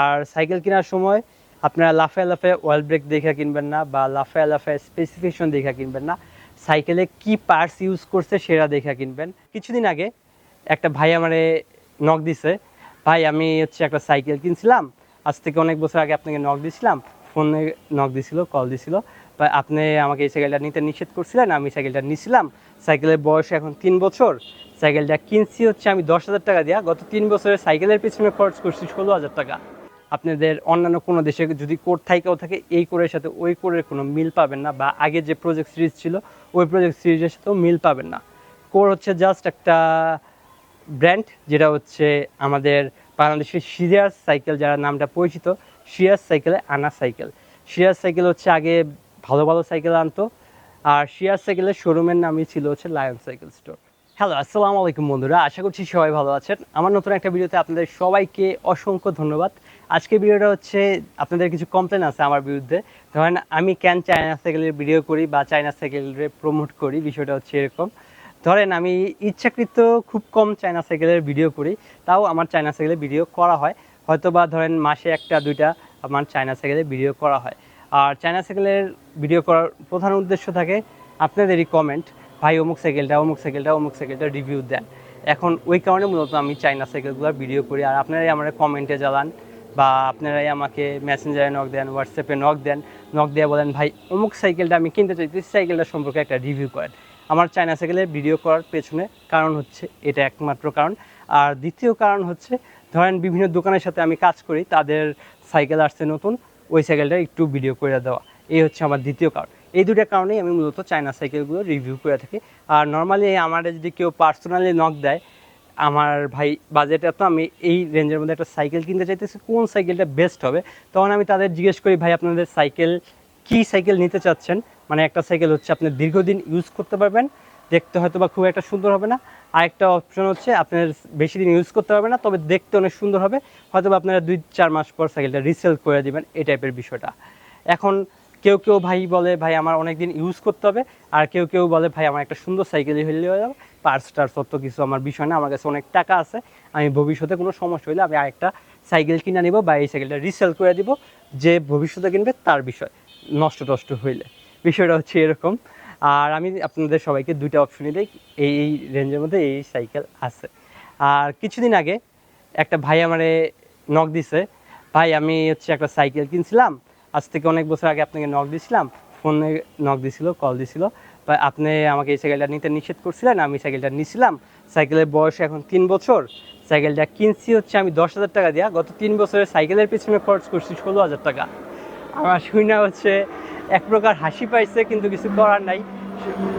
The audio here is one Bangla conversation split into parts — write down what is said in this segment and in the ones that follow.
আর সাইকেল কেনার সময় আপনারা লাফায় লাফায় অয়েল ব্রেক দেখে কিনবেন না বা লাফায় লাফায় স্পেসিফিকেশন দেখে কিনবেন না। সাইকেলে কি পার্টস ইউজ করছে সেটা দেখে কিনবেন। কিছুদিন আগে একটা ভাই আমারে নক দিছে। ভাই, আমি হচ্ছে একটা সাইকেল কিনছিলাম। আজ থেকে অনেক বছর আগে আপনাকে নক দিছিলাম। ফোনে নক দিছিল কল দিছিল। বা আপনি আমাকে এই সাইকেলটা নিতে নিষেধ করছিলেন, আমি সাইকেলটা নিছিলাম। সাইকেলের বয়স এখন তিন বছর। সাইকেলটা কিনছি হচ্ছে আমি দশ হাজার টাকা দিয়া। গত তিন বছরের সাইকেলের পিছনে খরচ করছি ষোলো হাজার টাকা। আপনাদের অন্যান্য কোনো দেশে যদি কোড থাইকেও থাকে, এই কোরের সাথে ওই কোরের কোনো মিল পাবেন না বা আগে যে প্রজেক্ট সিরিজ ছিল, ওই প্রজেক্ট সিরিজের সাথেও মিল পাবেন না। কোর হচ্ছে জাস্ট একটা ব্র্যান্ড যেটা হচ্ছে আমাদের বাংলাদেশের সিরিয়াস সাইকেল যারা নামটা পরিচিত সিরিয়াস সাইকেলে আনা সাইকেল সিরিয়াস সাইকেল হচ্ছে আগে ভালো ভালো সাইকেল আনতো, আর সিরিয়াস সাইকেলের শোরুমের নামই ছিল হচ্ছে লায়ন সাইকেল স্টোর হ্যালো আসসালামু আলাইকুম বন্ধুরা, আশা করছি সবাই ভালো আছেন। আমার নতুন একটা ভিডিওতে আপনাদের সবাইকে অসংখ্য ধন্যবাদ। আজকে ভিডিওটা হচ্ছে, আপনাদের কিছু কমপ্লেন আছে আমার বিরুদ্ধে। ধরেন, আমি কেন চায়না সাইকেলের ভিডিও করি বা চায়না সাইকেলের প্রমোট করি, বিষয়টা হচ্ছে এরকম। ধরেন, আমি ইচ্ছাকৃত খুব কম চায়না সাইকেলের ভিডিও করি, তাও আমার চায়না সাইকেলের ভিডিও করা হয়। হয়তো বা ধরেন, মাসে একটা, দুইটা আমার চায়না সাইকেলের ভিডিও করা হয়। আর চায়না সাইকেলের ভিডিও করার প্রধান উদ্দেশ্য থাকে আপনাদেরই কমেন্ট ভাই, অমুক সাইকেলটা অমুক সাইকেলটা অমুক সাইকেলটা রিভিউ দেন। এখন ওই কারণে মূলত আমি চায়না সাইকেলগুলোর ভিডিও করি। আর আপনারাই আমার কমেন্টে জ্বালান বা আপনারাই আমাকে মেসেঞ্জারে নক দেন হোয়াটসঅ্যাপে নক দেন নক দিয়ে বলেন, ভাই, অমুক সাইকেলটা আমি কিনতে চাইতেছি সাইকেলটা সম্পর্কে একটা রিভিউ করেন। আমার চায়না সাইকেলের ভিডিও করার পেছনে কারণ হচ্ছে এটা একমাত্র কারণ। আর দ্বিতীয় কারণ হচ্ছে, ধরেন বিভিন্ন দোকানের সাথে আমি কাজ করি, তাদের সাইকেল আসছে নতুন, ওই সাইকেলটা একটু ভিডিও করে দেওয়া। এই হচ্ছে আমার দ্বিতীয় কারণ। এই দুটো কারণেই আমি মূলত চায়না সাইকেলগুলো রিভিউ করে থাকি। আর নর্মালি আমার যদি কেউ পার্সোনালি নক দেয় আমার ভাই বাজেটে তো আমি এই রেঞ্জের মধ্যে একটা সাইকেল কিনতে চাইতেছি, কোন সাইকেলটা বেস্ট হবে? তখন আমি তাদের জিজ্ঞেস করি, ভাই, আপনাদের সাইকেল কি সাইকেল নিতে চাচ্ছেন? মানে একটা সাইকেল হচ্ছে আপনি দীর্ঘদিন ইউজ করতে পারবেন, দেখতে হয়তো বা খুব একটা সুন্দর হবে না। আরেকটা অপশন হচ্ছে আপনার বেশি দিন ইউজ করতে পারবেন না, তবে দেখতে অনেক সুন্দর হবে। হয়তো আপনারা দুই চার মাস পর সাইকেলটা রিসেল করে দিবেন, এই টাইপের বিষয়টা। এখন কেউ কেউ ভাই বলে, ভাই, আমার অনেক দিন ইউজ করতে হবে। আর কেউ কেউ বলে, ভাই, আমার একটা সুন্দর সাইকেলই হইলে হয়ে যাবে পার্স টার্স অত কিছু আমার বিষয় না, আমার কাছে অনেক টাকা আছে। আমি ভবিষ্যতে কোনো সমস্যা হলে আমি আরেকটা সাইকেল কিনে নিব বা এই সাইকেলটা রিসেল করে দিব, যে ভবিষ্যতে কিনবে তার বিষয়, নষ্ট টষ্ট হইলে। বিষয়টা হচ্ছে এরকম। আর আমি আপনাদের সবাইকে দুইটা অপশনই দিই, এই এই রেঞ্জের মধ্যে এই সাইকেল আছে। আর কিছুদিন আগে একটা ভাই আমারে নক দিছে, ভাই, আমি হচ্ছে একটা সাইকেল কিনছিলাম আজ থেকে অনেক বছর আগে আপনাকে নক দিয়েছিলাম ফোনে নক দিছিল কল দিছিল আপনি আমাকে এই সাইকেলটা নিতে নিষেধ করছিলেন, আমি সাইকেলটা নিছিলাম। সাইকেলের বয়স এখন তিন বছর। সাইকেলটা কিনছি হচ্ছে আমি দশ হাজার টাকা দিয়া। গত তিন বছরের সাইকেলের পিছনে খরচ করছি ষোলো হাজার টাকা। আমার শুনে হচ্ছে এক প্রকার হাসি পাইছে, কিন্তু কিছু করার নাই।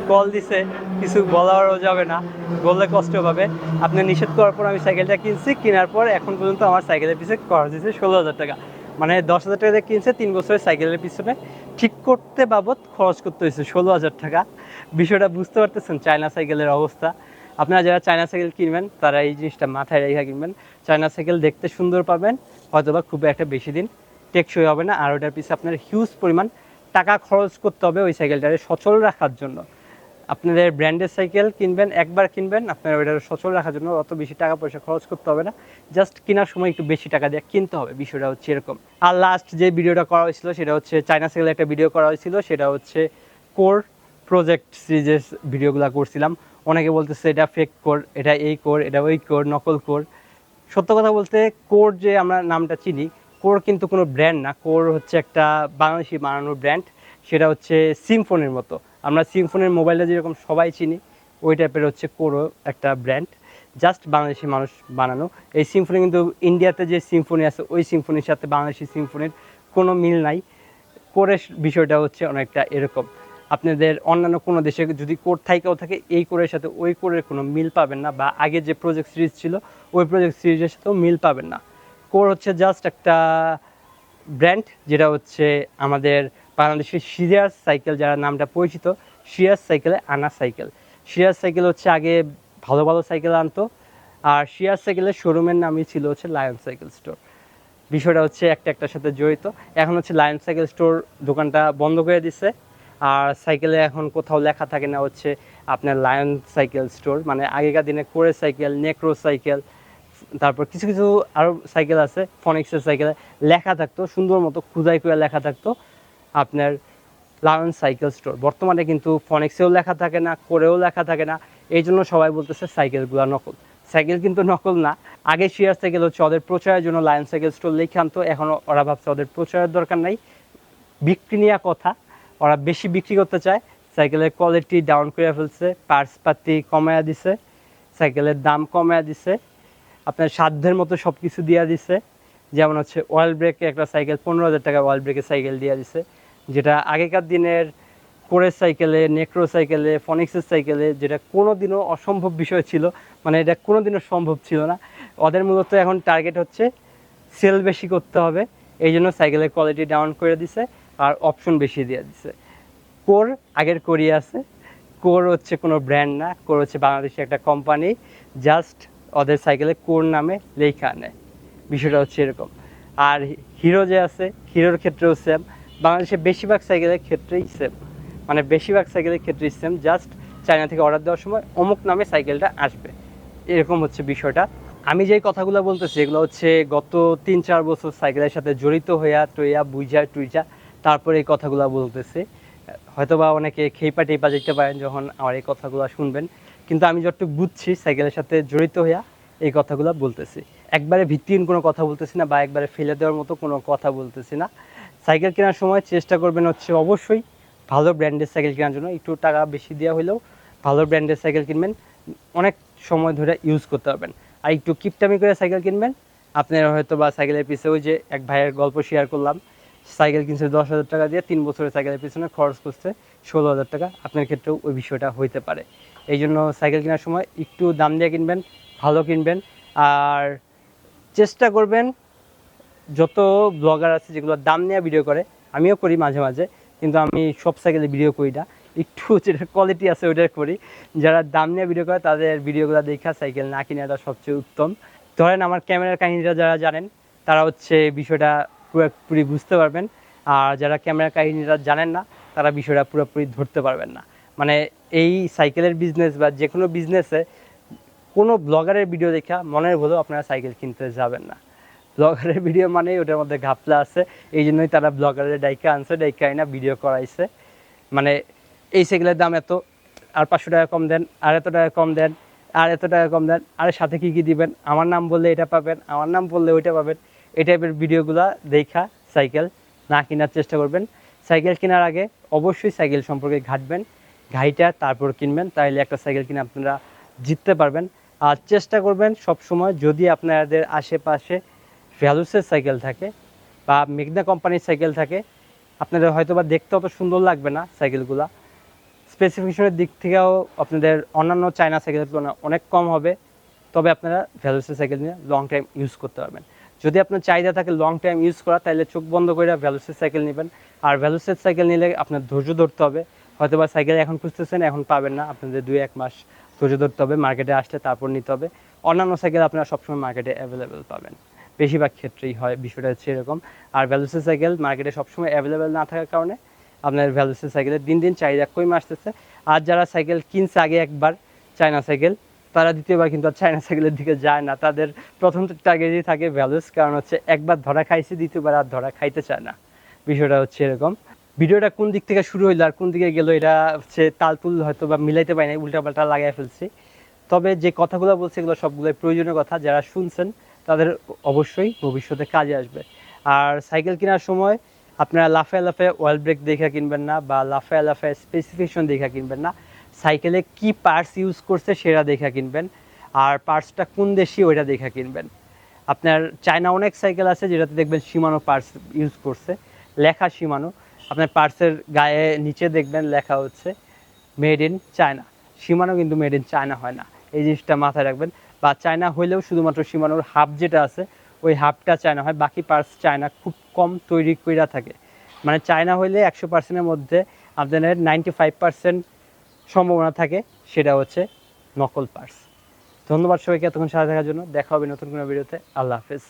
কল দিছে, কিছু বলারও যাবে না। বললে কষ্ট পাবে। আপনি নিষেধ করার পর আমি সাইকেলটা কিনছি, কেনার পর এখন পর্যন্ত আমার সাইকেলের পিছনে খরচ দিয়েছে ষোলো হাজার টাকা। মানে দশ হাজার টাকা দিয়ে কিনছে, তিন বছরের সাইকেলের পিছনে। ঠিক করতে বাবদ খরচ করতে হয়েছে ষোলো হাজার টাকা। বিষয়টা বুঝতে পারতেছেন চায়না সাইকেলের অবস্থা। আপনারা যারা চায়না সাইকেল কিনবেন, তারা এই জিনিসটা মাথায় রেখে কিনবেন। চায়না সাইকেল দেখতে সুন্দর পাবেন, হয়তোবা খুব একটা বেশি দিন টেকসই হবে না। আর ওটার পিছনে আপনার হিউজ পরিমাণ টাকা খরচ করতে হবে ওই সাইকেলটাকে সচল রাখার জন্য। আপনাদের ব্র্যান্ডের সাইকেল কিনবেন, একবার কিনবেন, আপনার ওইটা সচল রাখার জন্য অত বেশি টাকা পয়সা খরচ করতে হবে না। জাস্ট কেনার সময় একটু বেশি টাকা দিয়ে কিনতে হবে, বিষয়টা হচ্ছে এরকম। আর লাস্ট যে ভিডিওটা করা হয়েছিল সেটা হচ্ছে চায়না সাইকেলের একটা ভিডিও করা হয়েছিল, সেটা হচ্ছে কোর প্রজেক্ট সিরিজের ভিডিওগুলো করছিলাম। অনেকে বলতেছে এটা ফেক কোর এটা এই কোর এটা ওই কোর নকল কোর সত্য কথা বলতে কোর যে আমরা নামটা চিনি কোর কিন্তু কোনো ব্র্যান্ড না। কোর হচ্ছে একটা বাংলাদেশি বানানোর ব্র্যান্ড সেটা হচ্ছে সিমফোনের মতো। আমরা সিমফোনের মোবাইলটা যেরকম সবাই চিনি, ওই টাইপের হচ্ছে কোরও একটা ব্র্যান্ড জাস্ট বাংলাদেশি মানুষ বানানো। এই সিমফোনি কিন্তু ইন্ডিয়াতে যে সিমফোনি আছে, ওই সিমফোনির সাথে বাংলাদেশি সিমফোনির কোনো মিল নাই। কোরের বিষয়টা হচ্ছে অনেকটা এরকম। আপনাদের অন্যান্য কোনো দেশে যদি কোর থাইকেও থাকে, এই কোরের সাথে ওই কোরের কোনো মিল পাবেন না, বা আগে যে প্রজেক্ট সিরিজ ছিল, ওই প্রজেক্ট সিরিজের সাথেও মিল পাবেন না। কোর হচ্ছে জাস্ট একটা ব্র্যান্ড যেটা হচ্ছে আমাদের বাংলাদেশের সিরিয়াস সাইকেল যারা নামটা পরিচিত সিরিয়াস সাইকেলে আনা সাইকেল সিরিয়াস সাইকেল হচ্ছে আগে ভালো ভালো সাইকেল আনতো, আর সিরিয়াস সাইকেলের শোরুমের নামই ছিল হচ্ছে লায়ন সাইকেল স্টোর বিষয়টা হচ্ছে একটা একটার সাথে জড়িত। এখন হচ্ছে লায়ন সাইকেল স্টোর দোকানটা বন্ধ করে দিছে, আর সাইকেলে এখন কোথাও লেখা থাকে না হচ্ছে আপনার লায়ন সাইকেল স্টোর মানে আগেকার দিনে কোরে সাইকেল নেক্রো সাইকেল তারপর কিছু কিছু আরও সাইকেল আছে ফনিক্সের সাইকেলে লেখা থাকতো, সুন্দর মতো খুদাই করে লেখা থাকতো। আপনার লায়ন সাইকেল স্টোর বর্তমানে কিন্তু ফনিক্সেও লেখা থাকে না করেও লেখা থাকে না। এই জন্য সবাই বলতেছে সাইকেলগুলো নকল। সাইকেল কিন্তু নকল না। আগে শিয়ার সাইকেল হচ্ছে ওদের প্রচারের জন্য লায়ন সাইকেল স্টোর লিখে আনতো এখন ওরা ভাবছে ওদের প্রচারের দরকার নাই। বিক্রি নেওয়া কথা। ওরা বেশি বিক্রি করতে চায়। সাইকেলের কোয়ালিটি ডাউন করে ফেলছে। পার্টস পাতি কমায়া দিছে। সাইকেলের দাম কমায়া দিছে। আপনার সাধ্যের মতো সব কিছু দিয়া দিছে। যেমন হচ্ছে অয়েল ব্রেকে একটা সাইকেল পনেরো হাজার টাকা অয়েল ব্রেকের সাইকেল দিয়ে দিছে। যেটা আগেকার দিনের কোরের সাইকেলে নেক্রো সাইকেলে, ফনিক্সের সাইকেলে, যেটা কোনো দিনও অসম্ভব বিষয় ছিল মানে এটা কোনো দিনও সম্ভব ছিল না। ওদের মূলত এখন টার্গেট হচ্ছে সেল বেশি করতে হবে, এই জন্য সাইকেলের কোয়ালিটি ডাউন করে দিছে, আর অপশন বেশি দিয়ে দিছে। কোর আগের কোরই আছে। কোর হচ্ছে কোনো ব্র্যান্ড না কোর হচ্ছে বাংলাদেশের একটা কোম্পানি জাস্ট ওদের সাইকেলে কোর নামে লেখা নেয়। বিষয়টা হচ্ছে এরকম। আর হিরো যে আছে হিরোর ক্ষেত্রেও সেম বাংলাদেশের বেশিরভাগ সাইকেলের ক্ষেত্রেই সেম মানে বেশিরভাগ সাইকেলের ক্ষেত্রেই সেম জাস্ট চায়না থেকে অর্ডার দেওয়ার সময় অমুক নামে সাইকেলটা আসবে। এরকম হচ্ছে বিষয়টা। আমি যেই কথাগুলো বলতেছি, এগুলো হচ্ছে গত তিন চার বছর সাইকেলের সাথে জড়িত হইয়া, টইয়া বুঝা টুইজা তারপরে এই কথাগুলো বলতেছি। হয়তোবা অনেকে খেইপা টেপা যেতে পারেন যখন আমার এই কথাগুলো শুনবেন। কিন্তু আমি যতটুকু বুঝছি, সাইকেলের সাথে জড়িত হইয়া এই কথাগুলো বলতেছি। একবারে ভিত্তিহীন কোনো কথা বলতেছি না বা একবারে ফেলে দেওয়ার মতো কোনো কথা বলতেছি না। সাইকেল কেনার সময় চেষ্টা করবেন হচ্ছে অবশ্যই ভালো ব্র্যান্ডের সাইকেল কেনার জন্য। একটু টাকা বেশি দেওয়া হলেও ভালো ব্র্যান্ডের সাইকেল কিনবেন। অনেক সময় ধরে ইউজ করতে পারবেন। আর একটু কিপটামি করে সাইকেল কিনবেন। আপনার হয়তো বা সাইকেলের পিছনে ওই যে এক ভাইয়ের গল্প শেয়ার করলাম, সাইকেল কিনছে দশ হাজার টাকা দিয়ে তিন বছরের সাইকেলের পিছনে খরচ করছে ষোলো হাজার টাকা। আপনার ক্ষেত্রেও ওই বিষয়টা হইতে পারে। এই জন্য সাইকেল কেনার সময় একটু দাম দিয়ে কিনবেন, ভালো কিনবেন। আর চেষ্টা করবেন যত ব্লগার আছে যেগুলো দাম নিয়ে ভিডিও করে, আমিও করি মাঝে মাঝে, কিন্তু আমি সব সাইকেলে ভিডিও করি না। একটু যেটা কোয়ালিটি আছে ওইটা করি। যারা দাম নিয়ে ভিডিও করে, তাদের ভিডিওগুলো দেখা সাইকেল না কিনাটা সবচেয়ে উত্তম। ধরেন আমার ক্যামেরার কাহিনীটা যারা জানেন, তারা হচ্ছে বিষয়টা পুরোপুরি বুঝতে পারবেন। আর যারা ক্যামেরার কাহিনীটা জানেন না, তারা বিষয়টা পুরোপুরি ধরতে পারবেন না। মানে এই সাইকেলের বিজনেস বা যে কোনো বিজনেসে কোনো ব্লগারের ভিডিও দেখা মনের হলেও আপনারা সাইকেল কিনতে যাবেন না। ব্লগারের ভিডিও মানে ওটার মধ্যে ঘাপলা আছে। এই জন্যই তারা ব্লগারের ডাইকা আনছে, ডাইকা আইনা ভিডিও করাইছে। মানে এই সাইকেলের দাম এত, আর পাঁচশো টাকা কম দেন, আর এত টাকা কম দেন, আর এত টাকা কম দেন, আর সাথে কি কি দিবেন? আমার নাম বললে এটা পাবেন, আমার নাম বললে ওইটা পাবেন। এই টাইপের ভিডিওগুলো দেখা সাইকেল না কেনার চেষ্টা করবেন। সাইকেল কেনার আগে অবশ্যই সাইকেল সম্পর্কে ঘাটবেন, ঘাইটা তারপর কিনবেন তাহলে একটা সাইকেল কিনে আপনারা জিততে পারবেন। আর চেষ্টা করবেন সব সময় যদি আপনাদের আশেপাশে ভ্যালুসের সাইকেল থাকে বা মেঘনা কোম্পানির সাইকেল থাকে। আপনাদের হয়তো বা দেখতে অত সুন্দর লাগবে না সাইকেলগুলা স্পেসিফিকেশনের দিক থেকেও আপনাদের অন্যান্য চায়না সাইকেলের তুলনায় অনেক কম হবে। তবে আপনারা ভ্যালুসের সাইকেল নিয়ে লং টাইম ইউজ করতে পারবেন। যদি আপনার চাহিদা থাকে লং টাইম ইউজ করা, তাহলে চোখ বন্ধ করে ভ্যালুসের সাইকেল নেবেন। আর ভ্যালুসের সাইকেল নিলে আপনার ধৈর্য ধরতে হবে। হয়তো বা সাইকেল এখন খুঁজতেছেন, এখন পাবেন না। আপনাদের দুই এক মাস ধৈর্য ধরতে হবে। মার্কেটে আসলে তারপর নিতে হবে। অন্যান্য সাইকেল আপনারা সবসময় মার্কেটে অ্যাভেলেবেল পাবেন। বেশিরভাগ ক্ষেত্রেই হয়, বিষয়টা হচ্ছে এরকম। আর ভ্যালুসের সাইকেল মার্কেটে সবসময় অ্যাভেলেবেল না থাকার কারণে আপনার ভ্যালুসের সাইকেলের দিন দিন চাহিদা কমে আসতেছে। আর যারা সাইকেল কিনছে আগে একবার চায়না সাইকেল তারা দ্বিতীয়বার কিন্তু আর চায়না সাইকেলের দিকে যায় না। তাদের প্রথম টার্গেটই থাকে ভ্যালুস কারণ হচ্ছে একবার ধরা খাইছে, দ্বিতীয়বার আর ধরা খাইতে চায় না। বিষয়টা হচ্ছে এরকম। ভিডিওটা কোন দিক থেকে শুরু হইল আর কোন দিকে গেলো, এটা হচ্ছে তালতুল হয়তো বা মিলাইতে পারি না উল্টাপাল্টা লাগাই ফেলছি। তবে যে কথাগুলো বলছে, এগুলো সবগুলোই প্রয়োজনীয় কথা। যারা শুনছেন তাদের অবশ্যই ভবিষ্যতে কাজে আসবে। আর সাইকেল কেনার সময় আপনারা লাফে লাফে অয়েল ব্রেক দেখে কিনবেন না বা লাফে লাফে স্পেসিফিকেশন দেখে কিনবেন না। সাইকেলে কি পার্টস ইউজ করছে সেটা দেখে কিনবেন। আর পার্টসটা কোন দেশি ওইটা দেখে কিনবেন। আপনার চায়না অনেক সাইকেল আছে যেটাতে দেখবেন সীমানো পার্টস ইউজ করছে। লেখা সীমানো। আপনার পার্টসের গায়ে নিচে দেখবেন লেখা হচ্ছে মেড ইন চায়না সীমানো কিন্তু মেড ইন চায়না হয় না। এই জিনিসটা মাথায় রাখবেন। বা চায়না হইলেও শুধুমাত্র সীমানোর হাফ যেটা আছে, ওই হাফটা চায়না হয়। বাকি পার্টস চায়না খুব কম তৈরি কইরা থাকে। মানে চায়না হইলে একশো পার্সেন্টের মধ্যে আপনাদের নাইনটি ফাইভ পার্সেন্ট সম্ভাবনা থাকে, সেটা হচ্ছে নকল পার্টস ধন্যবাদ সবাইকে এতক্ষণ সাথে থাকার জন্য। দেখা হবে নতুন কোনো ভিডিওতে। আল্লাহ হাফেজ।